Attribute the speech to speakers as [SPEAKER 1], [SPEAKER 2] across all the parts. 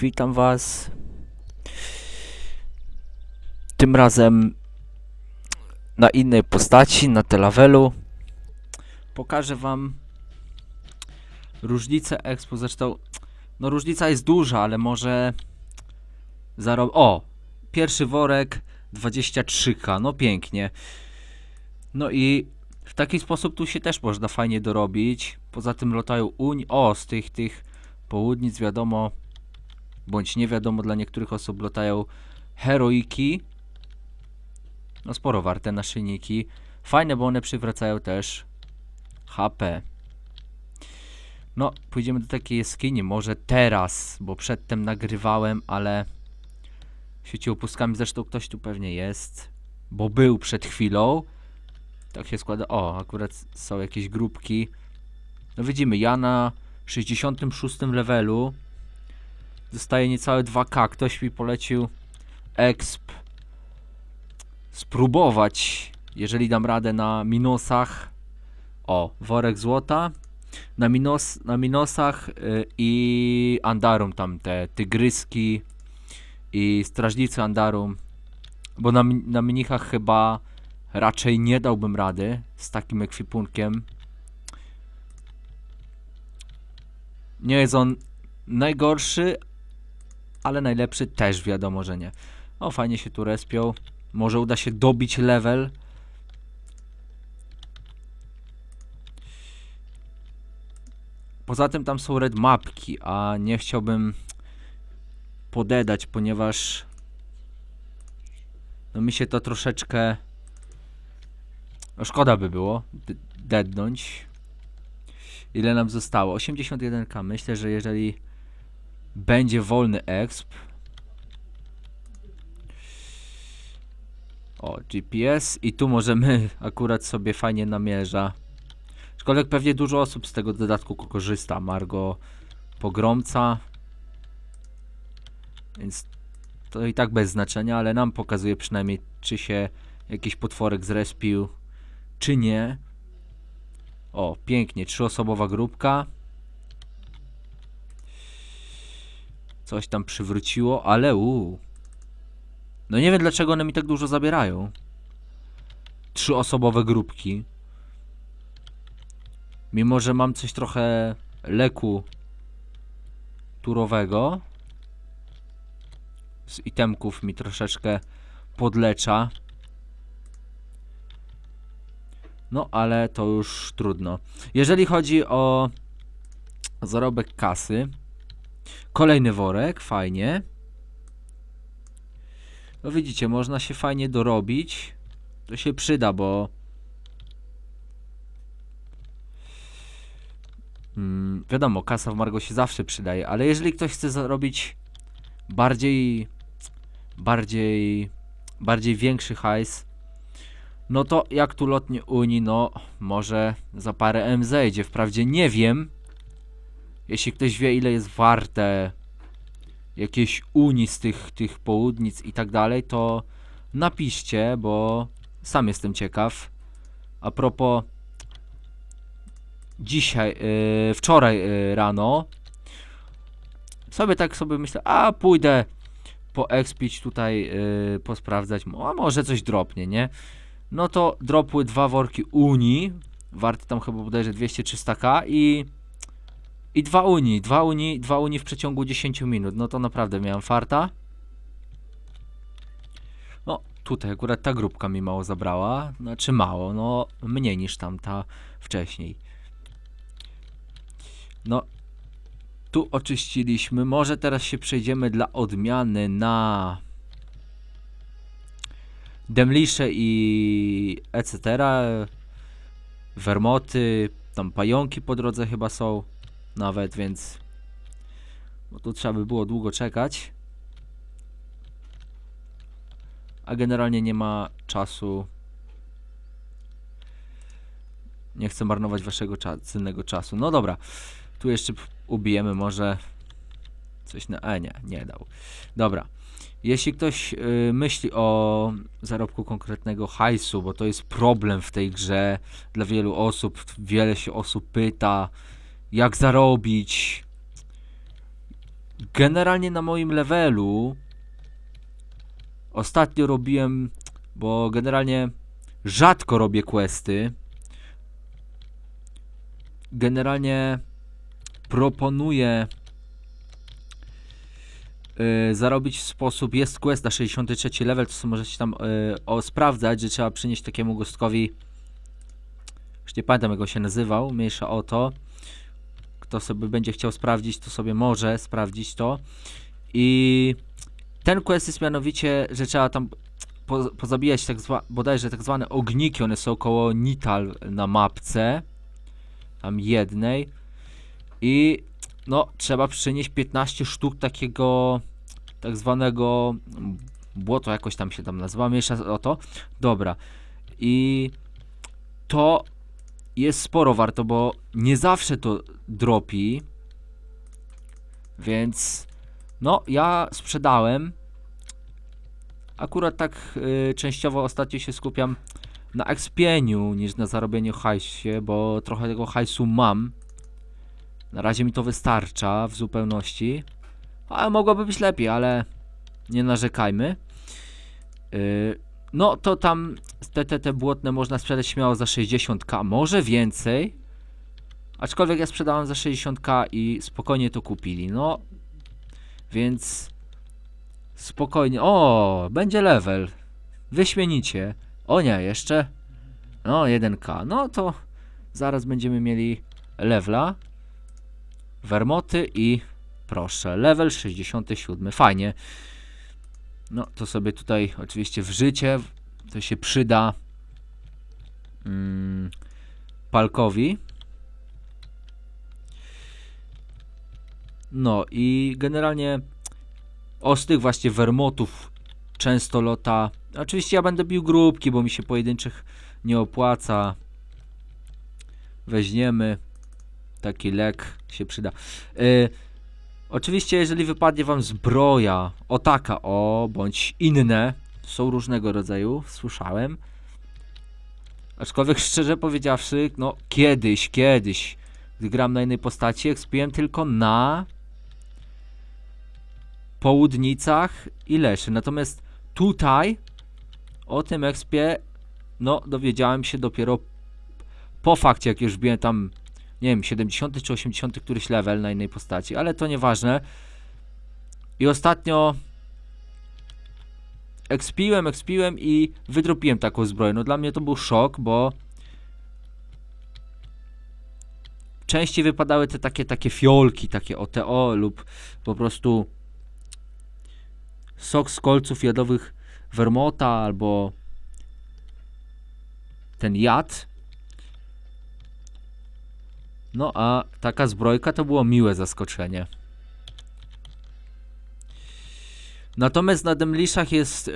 [SPEAKER 1] Witam Was. Tym razem na innej postaci, na telawelu. Pokażę Wam różnicę expo. Zresztą, no różnica jest duża, ale może zarob... O! Pierwszy worek 23k, no pięknie. No i w taki sposób tu się też można fajnie dorobić. Poza tym lotają uń... O, z tych, tych południc wiadomo, bądź nie wiadomo dla niektórych osób latają heroiki. No sporo warte naszyjniki. Fajne, bo one przywracają też HP. No, pójdziemy do takiej jaskini, może teraz, bo przedtem nagrywałem, ale świeciło pustkami, zresztą ktoś tu pewnie jest, bo był przed chwilą. Tak się składa, o, akurat są jakieś grupki. No widzimy, ja na 66 levelu dostaję niecałe 2k. Ktoś mi polecił exp spróbować, jeżeli dam radę na minusach. O, worek złota. Na, minos, na minusach y, i Andarum tam te tygryski i strażnicy Andarum. Bo na, na minichach chyba raczej nie dałbym rady z takim ekwipunkiem. Nie jest on najgorszy, ale najlepszy też wiadomo, że nie. O, fajnie się tu respią. Może uda się dobić level. Poza tym tam są red mapki, a nie chciałbym podedać, ponieważ no mi się to troszeczkę no szkoda by było d- deadnąć. Ile nam zostało? 81k. Myślę, że jeżeli będzie wolny exp. O, GPS i tu możemy akurat sobie fajnie namierza. Aczkolwiek pewnie dużo osób z tego dodatku korzysta. Margo pogromca. Więc to i tak bez znaczenia, ale nam pokazuje przynajmniej czy się jakiś potworek zrespił, czy nie. O, pięknie, trzyosobowa grupka. Coś tam przywróciło, ale u. No nie wiem dlaczego one mi tak dużo zabierają. Trzyosobowe grupki. Mimo, że mam coś trochę leku turowego. Z itemków mi troszeczkę podlecza. No, ale to już trudno. Jeżeli chodzi o zarobek kasy, Kolejny worek, fajnie. No widzicie, można się fajnie dorobić. To się przyda, bo... Mm, wiadomo, kasa w Margo się zawsze przydaje, ale jeżeli ktoś chce zarobić bardziej... Bardziej... Bardziej większy hajs, no to jak tu lotnie Unii, no może za parę M zejdzie. Wprawdzie nie wiem, jeśli ktoś wie, ile jest warte jakieś uni z tych, tych południc i tak dalej, to napiszcie, bo sam jestem ciekaw. A propos dzisiaj, yy, wczoraj yy, rano sobie tak sobie myślę, a pójdę poekspić tutaj, yy, posprawdzać, a może coś dropnie, nie? No to dropły dwa worki uni, warte tam chyba bodajże 200-300k i i dwa uni, dwa uni, dwa uni w przeciągu 10 minut. No to naprawdę miałem farta. No, tutaj akurat ta grupka mi mało zabrała. Znaczy mało, no mniej niż tamta wcześniej. No, tu oczyściliśmy. Może teraz się przejdziemy dla odmiany na Demlisze i etc. Wermoty, tam pająki po drodze chyba są nawet, więc bo tu trzeba by było długo czekać. A generalnie nie ma czasu. Nie chcę marnować waszego cza cennego czasu. No dobra, tu jeszcze ubijemy może coś na... E, nie, nie dał. Dobra. Jeśli ktoś y, myśli o zarobku konkretnego hajsu, bo to jest problem w tej grze dla wielu osób, wiele się osób pyta, jak zarobić, generalnie na moim levelu ostatnio robiłem, bo generalnie rzadko robię questy. Generalnie proponuję y, zarobić w sposób, jest quest na 63 level, to możecie tam y, o, sprawdzać, że trzeba przynieść takiemu gostkowi już nie pamiętam jak go się nazywał, mniejsza o to. Kto sobie będzie chciał sprawdzić, to sobie może sprawdzić to. I ten quest jest mianowicie, że trzeba tam po, pozabijać tak zwa, bodajże tak zwane ogniki, one są koło Nital na mapce. Tam jednej. I no, trzeba przynieść 15 sztuk takiego tak zwanego błoto jakoś tam się tam nazywa, mniejsza o to. Dobra. I to jest sporo warto, bo nie zawsze to dropi. Więc no, ja sprzedałem. Akurat tak y, częściowo ostatnio się skupiam na expieniu niż na zarobieniu hajsie, bo trochę tego hajsu mam. Na razie mi to wystarcza w zupełności. Ale mogłoby być lepiej, ale nie narzekajmy. Yy, no to tam te, te, te błotne można sprzedać śmiało za 60k, może więcej. Aczkolwiek ja sprzedałem za 60k i spokojnie to kupili. No, więc spokojnie. O, będzie level. Wyśmienicie. O nie, jeszcze. No, 1k. No to zaraz będziemy mieli levela. Wermoty i proszę, level 67. Fajnie. No, to sobie tutaj oczywiście w życie to się przyda mm, Palkowi. No i generalnie o z tych właśnie wermotów często lota. Oczywiście ja będę bił grupki, bo mi się pojedynczych nie opłaca. Weźmiemy. Taki lek się przyda. Yy, oczywiście, jeżeli wypadnie wam zbroja, o taka, o, bądź inne, są różnego rodzaju, słyszałem. Aczkolwiek szczerze powiedziawszy, no kiedyś, kiedyś, gdy gram na innej postaci, ekspiłem tylko na południcach i leszy. Natomiast tutaj o tym expie, no dowiedziałem się dopiero po fakcie, jak już byłem tam, nie wiem, 70 czy 80 któryś level na innej postaci, ale to nieważne. I ostatnio ekspiłem, ekspiłem i wydropiłem taką zbroję. No dla mnie to był szok, bo częściej wypadały te takie, takie fiolki, takie OTO lub po prostu sok z kolców jadowych Vermota albo ten jad. No a taka zbrojka to było miłe zaskoczenie. Natomiast na Demliszach jest yy,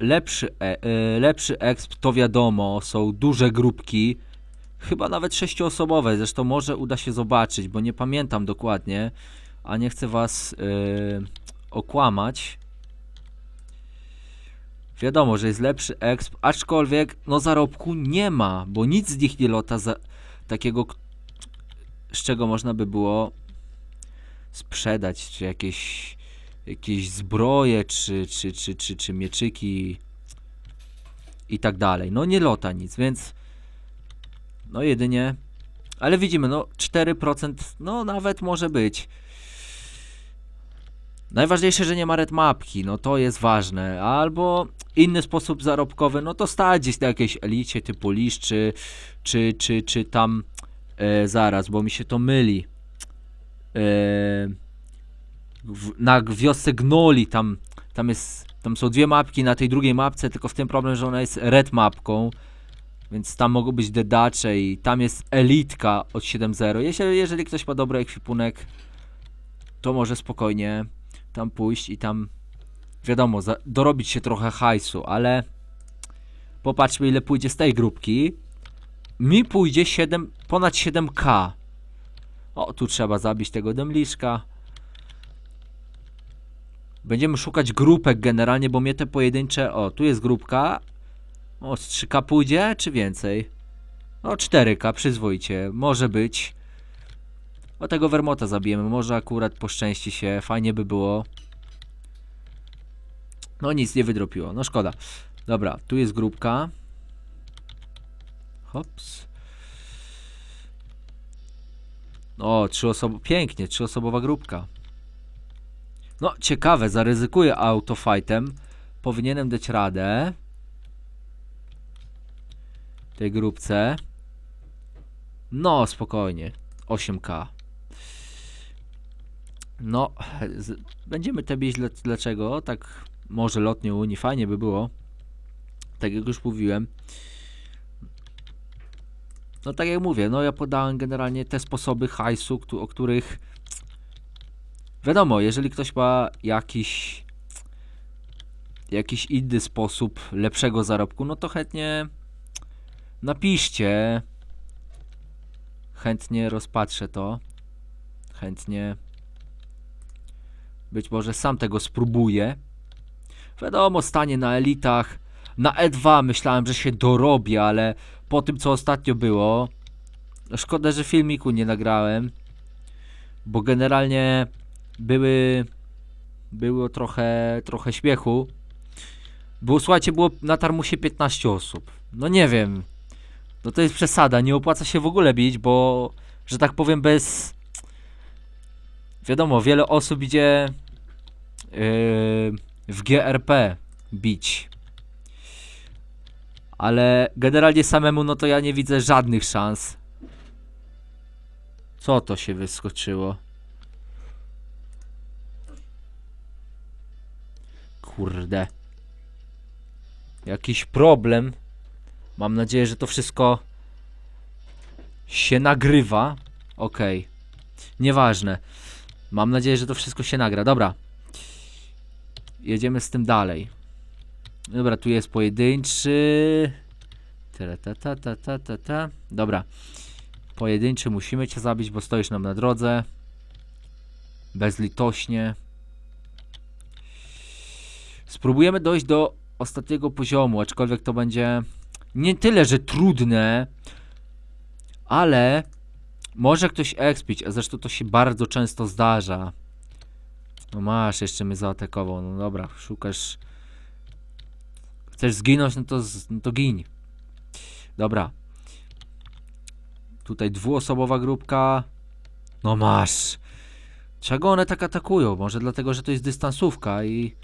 [SPEAKER 1] lepszy, yy, lepszy exp, to wiadomo, są duże grupki, chyba nawet sześcioosobowe, zresztą może uda się zobaczyć, bo nie pamiętam dokładnie, a nie chcę was yy, okłamać. Wiadomo, że jest lepszy exp, aczkolwiek no zarobku nie ma, bo nic z nich nie lota za takiego, z czego można by było sprzedać, czy jakieś jakieś zbroje, czy, czy, czy, czy, czy mieczyki i tak dalej. No nie lota nic, więc no jedynie, ale widzimy, no 4%, no nawet może być. Najważniejsze, że nie ma red mapki, no to jest ważne, albo inny sposób zarobkowy, no to stać gdzieś na jakiejś elicie typu lisz, czy, czy, czy, czy tam, e, zaraz, bo mi się to myli. E, w, na wiosce Gnoli, tam, tam jest, tam są dwie mapki na tej drugiej mapce, tylko w tym problem, że ona jest red mapką, więc tam mogą być dedacze i tam jest elitka od 7.0. Jeżeli, jeżeli ktoś ma dobry ekwipunek, to może spokojnie tam pójść i tam, wiadomo, dorobić się trochę hajsu, ale popatrzmy ile pójdzie z tej grupki. Mi pójdzie 7, ponad 7k. O, tu trzeba zabić tego demliszka. Będziemy szukać grupek generalnie, bo mnie te pojedyncze... O, tu jest grupka. O, z 3K pójdzie, czy więcej? O, 4K, przyzwoicie. Może być. O tego Vermota zabijemy. Może akurat poszczęści się. Fajnie by było. No nic, nie wydropiło. No szkoda. Dobra, tu jest grupka. Hops. O, trzyosob... Pięknie, trzyosobowa grupka. No, ciekawe, zaryzykuję autofightem. Powinienem dać radę. Tej grupce. No, spokojnie. 8K. No, z... będziemy te bić. Dla... Dlaczego? Tak, może lotnie Unii. Fajnie by było. Tak jak już mówiłem. No tak jak mówię, no ja podałem generalnie te sposoby hajsu, o których wiadomo, jeżeli ktoś ma jakiś jakiś inny sposób lepszego zarobku, no to chętnie napiszcie. Chętnie rozpatrzę to. Chętnie być może sam tego spróbuję. Wiadomo, stanie na elitach. Na E2 myślałem, że się dorobię, ale po tym co ostatnio było. Szkoda, że filmiku nie nagrałem. Bo generalnie były. Było trochę, trochę śmiechu. Było, słuchajcie, było na tarmusie 15 osób. No nie wiem. No to jest przesada. Nie opłaca się w ogóle bić, bo, że tak powiem, bez. Wiadomo, wiele osób idzie w GRP bić. Ale generalnie samemu, no to ja nie widzę żadnych szans. Co to się wyskoczyło? Kurde. Jakiś problem. Mam nadzieję, że to wszystko się nagrywa. Okej. Nieważne. Mam nadzieję, że to wszystko się nagra. Dobra. Jedziemy z tym dalej. Dobra, tu jest pojedynczy. Ta, ta, ta, ta, ta, ta. Dobra. Pojedynczy musimy cię zabić, bo stoisz nam na drodze. Bezlitośnie. Spróbujemy dojść do ostatniego poziomu, aczkolwiek to będzie nie tyle, że trudne, ale może ktoś expić, a zresztą to się bardzo często zdarza. No masz, jeszcze mnie zaatakował. No dobra, szukasz Chcesz zginąć, no to, no to gin. Dobra. Tutaj dwuosobowa grupka. No masz. Czego one tak atakują? Może dlatego, że to jest dystansówka i...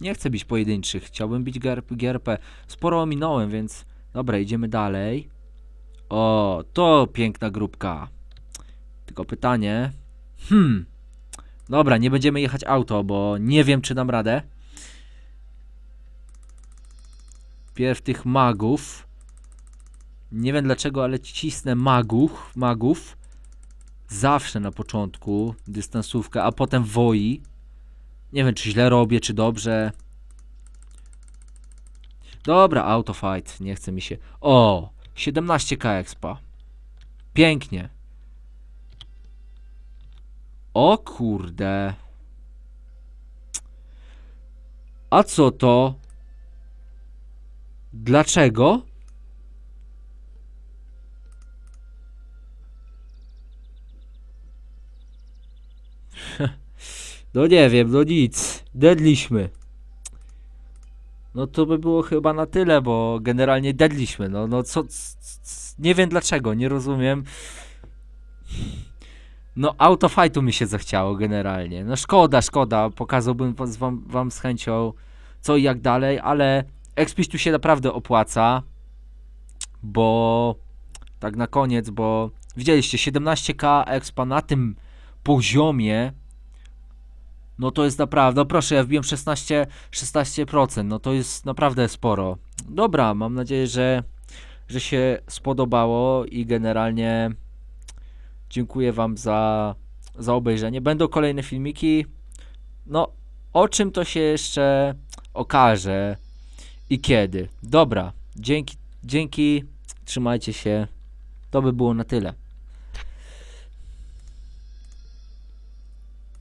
[SPEAKER 1] Nie chcę bić pojedynczych. Chciałbym bić. GRP. Sporo ominąłem, więc... Dobra, idziemy dalej. O, to piękna grupka. Tylko pytanie... Hmm. Dobra, nie będziemy jechać auto, bo nie wiem, czy dam radę. Pierw tych magów. Nie wiem dlaczego, ale cisnę magów, magów. Zawsze na początku dystansówka, a potem woi. Nie wiem, czy źle robię, czy dobrze. Dobra, autofight, nie chce mi się. O, 17k expa. Pięknie. O kurde. A co to? Dlaczego? No nie wiem, no nic. Dedliśmy. No to by było chyba na tyle, bo generalnie dedliśmy. No, no co. c- c- Nie wiem dlaczego, nie rozumiem. No, autofightu mi się zachciało generalnie. No szkoda, szkoda. Pokazałbym wam, wam z chęcią co i jak dalej, ale Expić tu się naprawdę opłaca, bo tak na koniec, bo widzieliście 17k expa na tym poziomie, no to jest naprawdę, no proszę, ja wbiłem 16, 16%, no to jest naprawdę sporo. Dobra, mam nadzieję, że, że się spodobało i generalnie dziękuję wam za, za obejrzenie. Będą kolejne filmiki, no o czym to się jeszcze okaże i kiedy. Dobra, dzięki, dzięki, trzymajcie się. To by było na tyle.